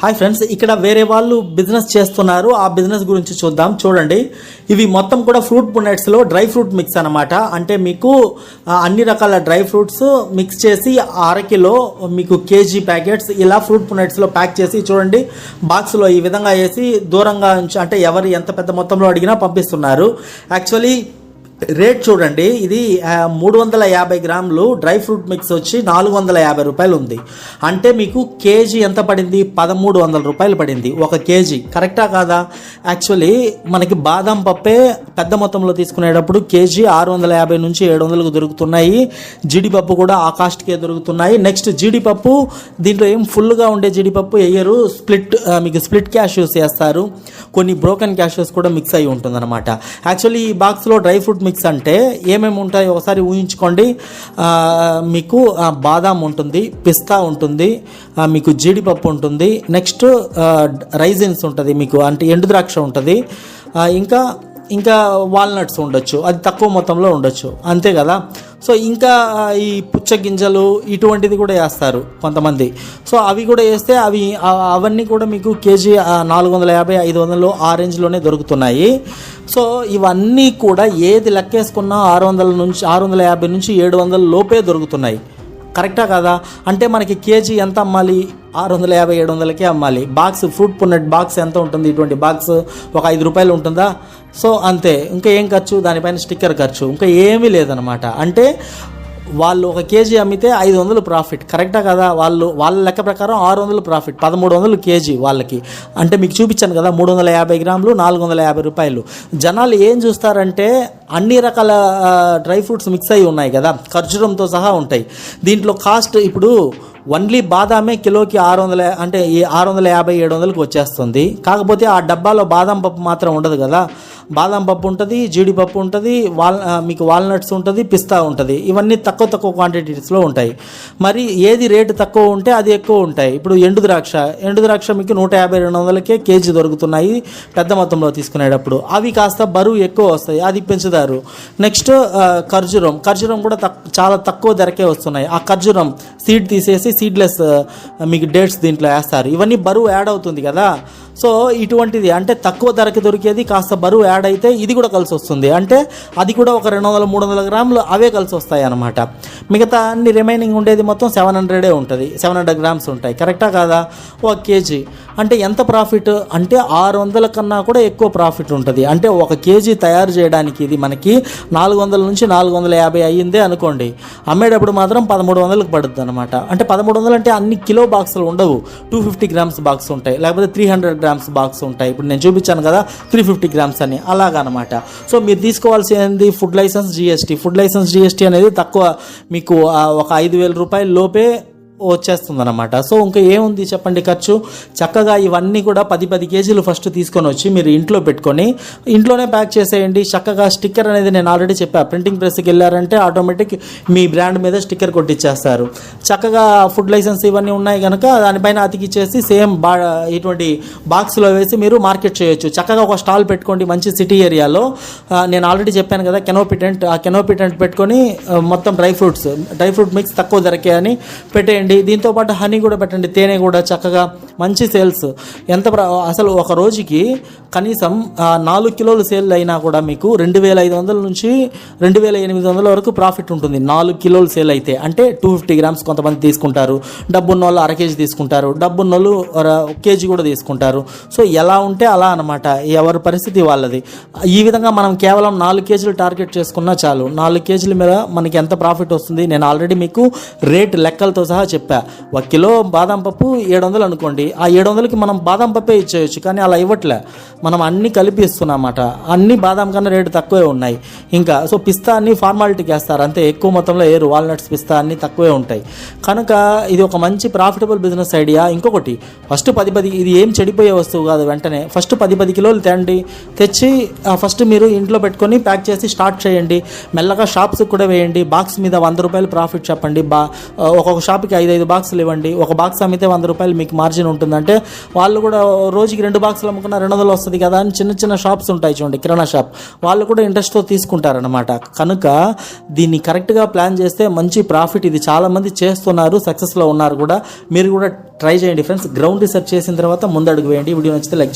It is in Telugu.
హాయ్ ఫ్రెండ్స్ ఇక్కడ వేరే వాళ్ళు బిజినెస్ చేస్తున్నారు. ఆ బిజినెస్ గురించి చూద్దాం. చూడండి. ఇవి మొత్తం కూడా ఫ్రూట్ పునెట్స్లో డ్రై ఫ్రూట్ మిక్స్ అన్నమాట. అంటే మీకు అన్ని రకాల డ్రై ఫ్రూట్స్ మిక్స్ చేసి అరకిలో మీకు కేజీ ప్యాకెట్స్ ఇలా ఫ్రూట్ పునెట్స్లో ప్యాక్ చేసి చూడండి. బాక్స్లో ఈ విధంగా వేసి దూరంగా అంటే ఎవరు ఎంత పెద్ద మొత్తంలో అడిగినా పంపిస్తున్నారు. యాక్చువల్లీ రేట్ చూడండి. ఇది మూడు వందల యాభై గ్రాములు డ్రై ఫ్రూట్ మిక్స్ వచ్చి నాలుగు వందల యాభై రూపాయలు ఉంది. అంటే మీకు కేజీ ఎంత పడింది? పదమూడు వందల రూపాయలు పడింది. ఒక కేజీ. కరెక్టా కాదా? యాక్చువల్లీ మనకి బాదం పప్పే పెద్ద మొత్తంలో తీసుకునేటప్పుడు కేజీ ఆరు వందల యాభై నుంచి ఏడు వందలకు దొరుకుతున్నాయి. జీడిపప్పు కూడా ఆ కాస్ట్కే దొరుకుతున్నాయి. నెక్స్ట్ జీడిపప్పు దీంట్లో ఏం ఫుల్గా ఉండే జీడిపప్పు వేయరు. స్ప్లిట్ మీకు స్ప్లిట్ క్యాష్యూస్ వేస్తారు కొన్ని బ్రోకెన్ క్యాష్యూస్ కూడా మిక్స్ అయి ఉంటుందన్నమాట. యాక్చువల్లీ ఈ బాక్స్లో డ్రై ఫ్రూట్ మిక్స్ అంటే ఏమేమి ఉంటాయి ఒకసారి ఊహించుకోండి. మీకు బాదాం ఉంటుంది పిస్తా ఉంటుంది మీకు జీడిపప్పు ఉంటుంది. నెక్స్ట్ రైజిన్స్ ఉంటుంది మీకు అంటే ఎండు ద్రాక్ష ఉంటుంది. ఇంకా ఇంకా వాల్నట్స్ ఉండొచ్చు అది తక్కువ మొత్తంలో ఉండొచ్చు అంతే కదా? సో ఇంకా ఈ పుచ్చ గింజలు ఇటువంటిది కూడా వేస్తారు కొంతమంది. సో అవి కూడా వేస్తే అవి అవన్నీ కూడా మీకు కేజీ నాలుగు వందల యాభై ఐదు వందలు ఆ రేంజ్లోనే దొరుకుతున్నాయి. సో ఇవన్నీ కూడా ఏది లెక్కేసుకున్నా ఆరు వందల నుంచి ఆరు వందల యాభై నుంచి ఏడు వందల లోపే దొరుకుతున్నాయి. కరెక్టా కదా? అంటే మనకి కేజీ ఎంత అమ్మాలి? ఆరు వందల యాభై ఏడు వందలకే అమ్మాలి. బాక్స్ ఫ్రూట్ పున్నట్ బాక్స్ ఎంత ఉంటుంది? ఇటువంటి బాక్స్ ఒక ఐదు రూపాయలు ఉంటుందా? సో అంతే. ఇంకా ఏం ఖర్చు? దానిపైన స్టిక్కర్ ఖర్చు. ఇంకా ఏమీ లేదనమాట. అంటే వాళ్ళు ఒక కేజీ అమ్మితే ఐదు వందలు ప్రాఫిట్. కరెక్టా కదా? వాళ్ళు వాళ్ళ లెక్క ప్రకారం ఆరు వందలు ప్రాఫిట్. పదమూడు వందలు కేజీ వాళ్ళకి. అంటే మీకు చూపించాను కదా మూడు వందల యాభై గ్రాములు నాలుగు వందల యాభై రూపాయలు. జనాలు ఏం చూస్తారంటే అన్ని రకాల డ్రై ఫ్రూట్స్ మిక్స్ అయి ఉన్నాయి కదా. ఖర్జూరంతో సహా ఉంటాయి. దీంట్లో కాస్ట్ ఇప్పుడు ఓన్లీ బాదామే కిలోకి ఆరు వందల అంటే ఈ ఆరు వందల యాభై ఏడు వందలకు వచ్చేస్తుంది. కాకపోతే ఆ డబ్బాలో బాదం పప్పు మాత్రం ఉండదు కదా. బాదం పప్పు ఉంటుంది జీడిపప్పు ఉంటుంది వాల్ మీకు వాల్నట్స్ ఉంటుంది పిస్తా ఉంటుంది. ఇవన్నీ తక్కువ తక్కువ క్వాంటిటీస్లో ఉంటాయి. మరి ఏది రేటు తక్కువ ఉంటే అది ఎక్కువ ఉంటాయి. ఇప్పుడు ఎండు ద్రాక్ష ఎండు ద్రాక్ష మీకు నూట యాభై రెండు వందలకే కేజీ దొరుకుతున్నాయి పెద్ద మొత్తంలో తీసుకునేటప్పుడు. అవి కాస్త బరువు ఎక్కువ వస్తాయి అది పెంచుతారు. నెక్స్ట్ ఖర్జూరం. ఖర్జూరం కూడా తక్ చాలా తక్కువ ధరకే వస్తున్నాయి. ఆ ఖర్జూరం సీడ్ తీసేసి సీడ్లెస్ uh, మీకు డేట్స్ దీంట్లో వేస్తారు. ఇవన్నీ బరువు యాడ్ అవుతుంది కదా. సో ఇటువంటిది అంటే తక్కువ ధరకి దొరికేది కాస్త బరువు యాడ్ అయితే ఇది కూడా కలిసి వస్తుంది. అంటే అది కూడా ఒక రెండు వందల మూడు వందల గ్రాములు అవే కలిసి వస్తాయి అనమాట మిగతా అన్ని రిమైనింగ్ ఉండేది మొత్తం సెవెన్ హండ్రెడే ఉంటుంది. సెవెన్ హండ్రెడ్ గ్రామ్స్ ఉంటాయి. కరెక్టా కాదా? ఒక కేజీ అంటే ఎంత ప్రాఫిట్ అంటే ఆరు వందల కన్నా కూడా ఎక్కువ ప్రాఫిట్ ఉంటుంది. అంటే ఒక కేజీ తయారు చేయడానికి ఇది మనకి నాలుగు వందల నుంచి నాలుగు వందల యాభై అయ్యిందే అనుకోండి. అమ్మేటప్పుడు మాత్రం పదమూడు వందలకు పడుతుంది అనమాట అంటే పదమూడు వందలు అంటే అన్ని కిలో బాక్సులు ఉండవు. టూ ఫిఫ్టీ గ్రామ్స్ బాక్స్ ఉంటాయి. లేకపోతే త్రీ హండ్రెడ్ గ్రామ్స్ బాక్స్ ఉంటాయి. ఇప్పుడు నేను చూపించాను కదా త్రీ ఫిఫ్టీ గ్రామ్స్ అని. అలాగనమాట. సో మీరు తీసుకోవాల్సింది food licence GST food licence GST అనేది తక్కువ మీకు ఒక ఐదు వేల రూపాయల లోపే వచ్చేస్తుంది అనమాట సో ఇంకా ఏముంది చెప్పండి ఖర్చు? చక్కగా ఇవన్నీ కూడా పది పది కేజీలు ఫస్ట్ తీసుకొని వచ్చి మీరు ఇంట్లో పెట్టుకొని ఇంట్లోనే ప్యాక్ చేసేయండి. చక్కగా స్టిక్కర్ అనేది నేను ఆల్రెడీ చెప్పా ప్రింటింగ్ ప్రెస్కి వెళ్ళారంటే ఆటోమేటిక్ మీ బ్రాండ్ మీద స్టిక్కర్ కొట్టిచ్చేస్తారు. చక్కగా ఫుడ్ లైసెన్స్ ఇవన్నీ ఉన్నాయి కనుక దానిపైన అతికిచ్చేసి సేమ్ బా ఇటువంటి బాక్స్లో వేసి మీరు మార్కెట్ చేయొచ్చు. చక్కగా ఒక స్టాల్ పెట్టుకోండి మంచి సిటీ ఏరియాలో. నేను ఆల్రెడీ చెప్పాను కదా కెనోపిటెంట్ ఆ కెనోపిటెంట్ పెట్టుకొని మొత్తం dry fruits dry fruit mix తక్కువ ధరకే అని పెట్టేయండి. దీంతో పాటు హనీ కూడా పెట్టండి తేనె కూడా చక్కగా మంచి సేల్స్. ఎంత అసలు ఒక రోజుకి కనీసం నాలుగు కిలోలు సేల్ అయినా కూడా మీకు రెండు వేల ఐదు వందల నుంచి రెండు వేల ఎనిమిది వందల వరకు ప్రాఫిట్ ఉంటుంది. నాలుగు కిలోలు సేల్ అయితే. అంటే టూ ఫిఫ్టీ గ్రామ్స్ కొంతమంది తీసుకుంటారు. డబ్బున్న వాళ్ళు అర కేజీ తీసుకుంటారు. డబ్బున్న వాళ్ళు కేజీ కూడా తీసుకుంటారు. సో ఎలా ఉంటే అలా అనమాట ఎవరి పరిస్థితి వాళ్ళది. ఈ విధంగా మనం కేవలం నాలుగు కేజీలు టార్గెట్ చేసుకున్నా చాలు. నాలుగు కేజీల మీద మనకి ఎంత ప్రాఫిట్ వస్తుంది? నేను ఆల్రెడీ మీకు రేట్ లెక్కలతో సహా చెప్పా ఒక కిలో బాదం పప్పు ఏడు వందలు అనుకోండి. ఆ ఏడు వందలకి మనం బాదం పప్పే ఇచ్చేయచ్చు కానీ అలా ఇవ్వట్లే. మనం అన్ని కలిపి ఇస్తున్నామాట. అన్ని బాదం కన్నా రేటు తక్కువే ఉన్నాయి. ఇంకా సో పిస్తా అన్ని ఫార్మాలిటీకి వేస్తారు. అంతే ఎక్కువ మొత్తంలో ఏరు వాల్నట్స్ పిస్తా అన్ని తక్కువే ఉంటాయి. కనుక ఇది ఒక మంచి ప్రాఫిటబుల్ బిజినెస్ ఐడియా ఇంకొకటి ఫస్ట్ పది పది ఇది ఏం చెడిపోయే వస్తువు కాదు వెంటనే. ఫస్ట్ పది పది కిలోలు తేండి. తెచ్చి ఫస్ట్ మీరు ఇంట్లో పెట్టుకొని ప్యాక్ చేసి స్టార్ట్ చేయండి. మెల్లగా షాప్స్ కూడా వేయండి. బాక్స్ మీద వంద రూపాయలు ప్రాఫిట్ చెప్పండి. బా ఒక్కొక్క షాప్కి ఐదు ఐదు బాక్సులు ఇవ్వండి. ఒక బాక్స్ అమ్మితే వంద రూపాయలు మీకు మార్జిన్ ఉంటుందంటే వాళ్ళు కూడా రోజుకి రెండు బాక్సులు అమ్ముకున్న రెండు వందలు వస్తుంది కదా అని చిన్న చిన్న షాప్స్ ఉంటాయి చూడండి కిరాణా షాప్ వాళ్ళు కూడా ఇంట్రెస్ట్తో తీసుకుంటారనమాట కనుక దీన్ని కరెక్ట్గా ప్లాన్ చేస్తే మంచి ప్రాఫిట్ ఇది. చాలామంది చేస్తున్నారు సక్సెస్లో ఉన్నారు కూడా. మీరు కూడా ట్రై చేయండి ఫ్రెండ్స్ గ్రౌండ్ రీసెర్చ్ చేసిన తర్వాత ముందడుగు వేయండి. వీడియో నచ్చితే లైక్